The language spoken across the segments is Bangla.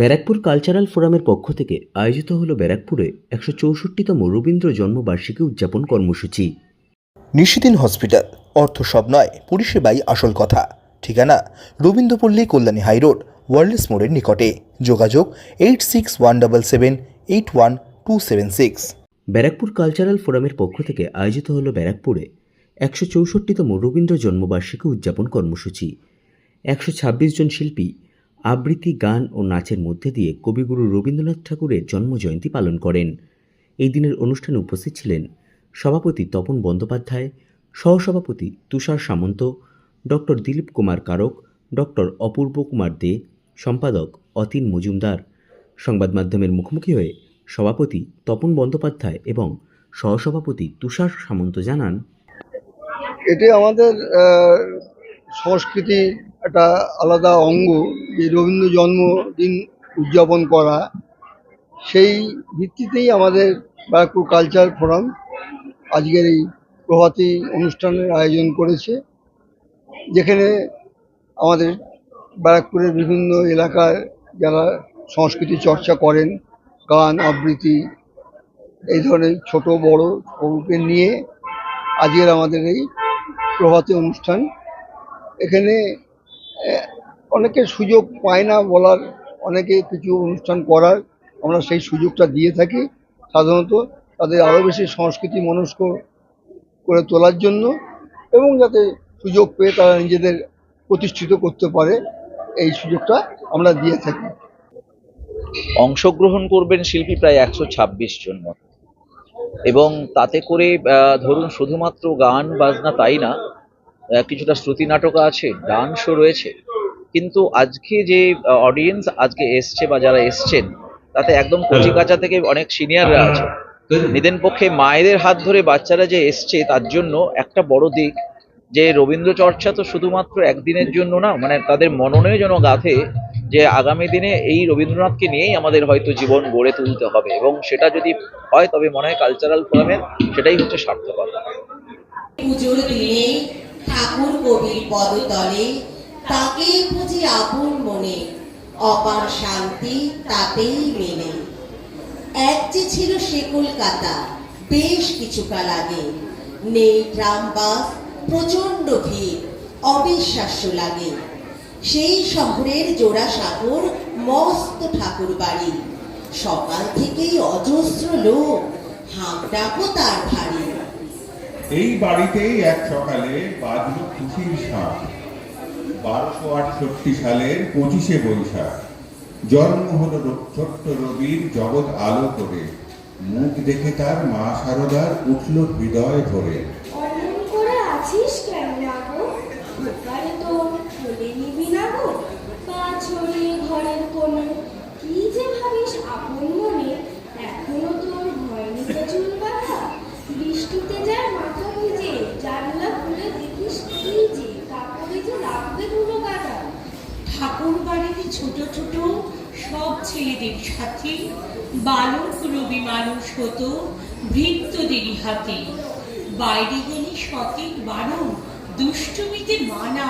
ব্যারাকপুর কালচারাল ফোরামের পক্ষ থেকে আয়োজিত হলো ব্যারাকপুরে একশো চৌষট্টিতম রবীন্দ্র জন্মবার্ষিকী উদযাপন কর্মসূচি। নিশিদিন হসপিটাল অর্থ সব নয় পরিষেবাই আসল কথা। ঠিকানা রবীন্দ্রপল্লী কল্যাণী হাইরোড ওয়ার্ল্ডস মোড়ের নিকটে। যোগাযোগ eight six one double seven eight one two seven six. Barrackpore cultural ফোরামের পক্ষ থেকে আয়োজিত হলো ব্যারাকপুরে একশো চৌষট্টিতম রবীন্দ্র জন্মবার্ষিকী উদযাপন কর্মসূচি। একশো ছাব্বিশ জন শিল্পী আবৃত্তি, গান ও নাচের মধ্যে দিয়ে কবিগুরু রবীন্দ্রনাথ ঠাকুরের জন্মজয়ন্তী পালন করেন। এই দিনের অনুষ্ঠানে উপস্থিত ছিলেন সভাপতি তপন বন্দ্যোপাধ্যায়, সহসভাপতি তুষার সামন্ত, ডক্টর দিলীপ কুমার কারক, ডক্টর অপূর্ব কুমার দে, সম্পাদক অতীন মজুমদার। সংবাদ মাধ্যমের মুখোমুখি হয়ে সভাপতি তপন বন্দ্যোপাধ্যায় এবং সহসভাপতি তুষার সামন্ত জানান, এটি আমাদের আহ, সংস্কৃতির একটা আলাদা অঙ্গ যে রবীন্দ্র জন্মদিন উদযাপন করা সেই ভিত্তিতেই আমাদের ব্যারাকপুর কালচার ফোরাম আজকের এই প্রভাতী অনুষ্ঠানের আয়োজন করেছে যেখানে আমাদের ব্যারাকপুরের বিভিন্ন এলাকার যারা সংস্কৃতি চর্চা করেন গান আবৃত্তি এই ধরনের ছোট বড় সবকে নিয়ে আজকের আমাদের এই প্রভাতী অনুষ্ঠান এখানে অনেকে সুযোগ পায় না বলার, অনেকে কিছু অনুষ্ঠান করার, আমরা সেই সুযোগটা দিয়ে থাকি সাধারণত, তাদের আরও বেশি সংস্কৃতি মনস্ক করে তোলার জন্য এবং যাতে সুযোগ পেয়ে তারা নিজেদের প্রতিষ্ঠিত করতে পারে, এই সুযোগটা আমরা দিয়ে থাকি। অংশগ্রহণ করবেন শিল্পী প্রায় একশো ছাব্বিশ জন এবং তাতে করে ধরুন শুধুমাত্র গান, বাজনা তাই না কিছুটা শ্রুতি নাটক আছে ডান্সও রয়েছে। কিন্তু আজকে যে অডিয়েন্স আজকে এসছে বা যারা এসছেন তাতে একদম কচি কাঁচা থেকে অনেক সিনিয়ররা আছে। নিদেন পক্ষে মায়েদের হাত ধরে বাচ্চারা যে এসছে তার জন্য একটা বড় দিক যে রবীন্দ্র চর্চা তো শুধুমাত্র একদিনের জন্য না মানে তাদের মননেও যেন গাথে যে আগামী দিনে এই রবীন্দ্রনাথকে নিয়েই আমাদের হয়তো জীবন গড়ে তুলতে হবে। এবং সেটা যদি হয় তবে মনে হয় কালচারাল ফোরামের সেটাই হচ্ছে সার্থকতা। পুজোর দিনে ঠাকুর কবির পদতলে, তাকে বুঝি আপন মনে। অপার শান্তি তাতেই মেলে। এক যে ছিল সে কলকাতা, বেশ কিছুকাল আগে। নেই ট্রাম বাস প্রচণ্ড ভিড়, অবিশ্বাস্য লাগে। সেই শহরের জোড়া সাগর মস্ত ঠাকুর বাড়ি। সকাল থেকেই অজস্র লোক, হাঁক ডাকো তার ভারী। এই বাড়িতেই এক সকালে বাজল খুশির সাপ বারোশো আটষট্টি সালের পঁচিশে বৈশাখ। জন্ম হল ছোট্ট রবির জগৎ আলো করে। মুখ দেখে তার মা সারদার উঠল হৃদয় ভরে অমন করে আছিস কেন না গো দোকানে তো খুলে নিবি না গো পা ছড়িয়ে ঘরের কোণে কি যে ভাবিস আপন মনে এখনও তোর হয়নি তো চুল বাঁধা বৃষ্টিতে যায় মাথা ভিজে জানলা খুলে দেখিস কি যে কাপড়ে যে লাগবে ধুলো কাদা ঠাকুর বাড়িতে ছোট ছোট সব ছেলেদের সাথে বালক রবি মানুষ হতো ভৃত্যদেরই হাতে। বাইরে গেলে সঠিক বারণ দুষ্টমিতে মানা।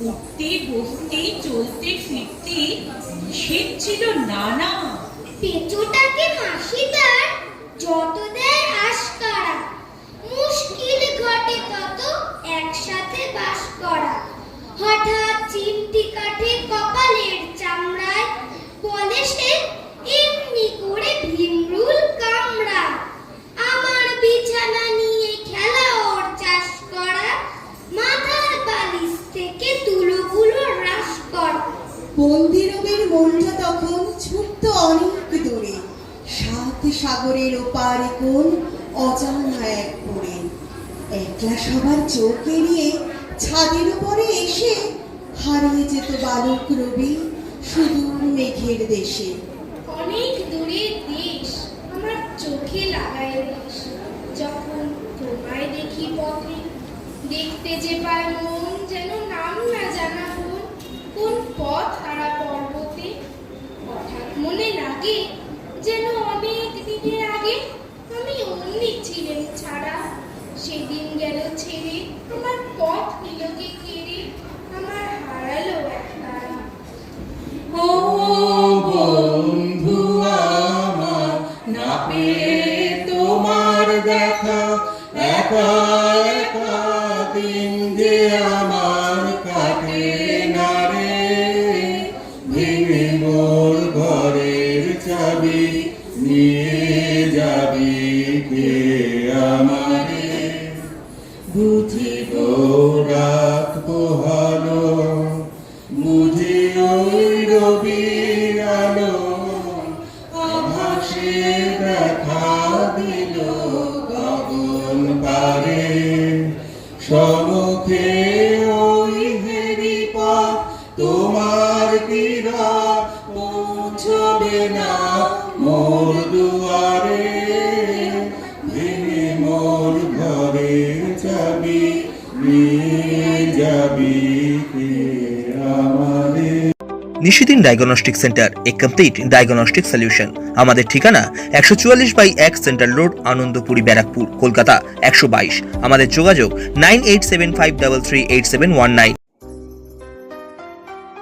উঠতে বসতে, চলতে, ফিরতে নিষেধ ছিল নানা। পেঁচোটাকে মাসি তার যত দেয় আশকারা মুশকিল ঘটে তত একসাথে বাস করা হঠাৎ চিমটি কাঠে কপালের চামড়ায় বলে সে এমনি করে ভীমরুল কামড়া আমার বিছানা নিয়ে খেলা ওর চাষ করা, মাথার বালিশ থেকে তুলোগুলো হ্রাস করা। বন্দিরবের মনটা তখন ছুটত অনেক দূরে। সাত সাগরের ওপারে কোন অজানা এক পড়ে একলা সবার চোখ এড়িয়ে ছাদের উপরে এসে হারিয়ে যেত বালক রবি সুদূর মেঘের দেশে। অনেক দূরের দেশ আমার চোখে লাগায় দেশ। যখন তোমায় দেখি পথে দেখতে যে পায় মন যেন একা একা দিন যে আমার কাটে না রে। ভেঙে মোর ঘরের চাবি, নিয়ে যাবি কে আমারে? বুঝি গৌরা তোমার পৌঁছবে না মোর দুয়ারে। ভেঙে মোর চাবি নিয়ে যাবি Nishidin diagnostic centre, a complete diagnostic solution. আমাদের ঠিকানা একশো চুয়াল্লিশ বাই এক সেন্ট্রাল রোড, আনন্দপুরি, ব্যারাকপুর, কলকাতা, একশো বাইশ। আমাদের যোগাযোগ nine eight seven five double three eight seven one nine.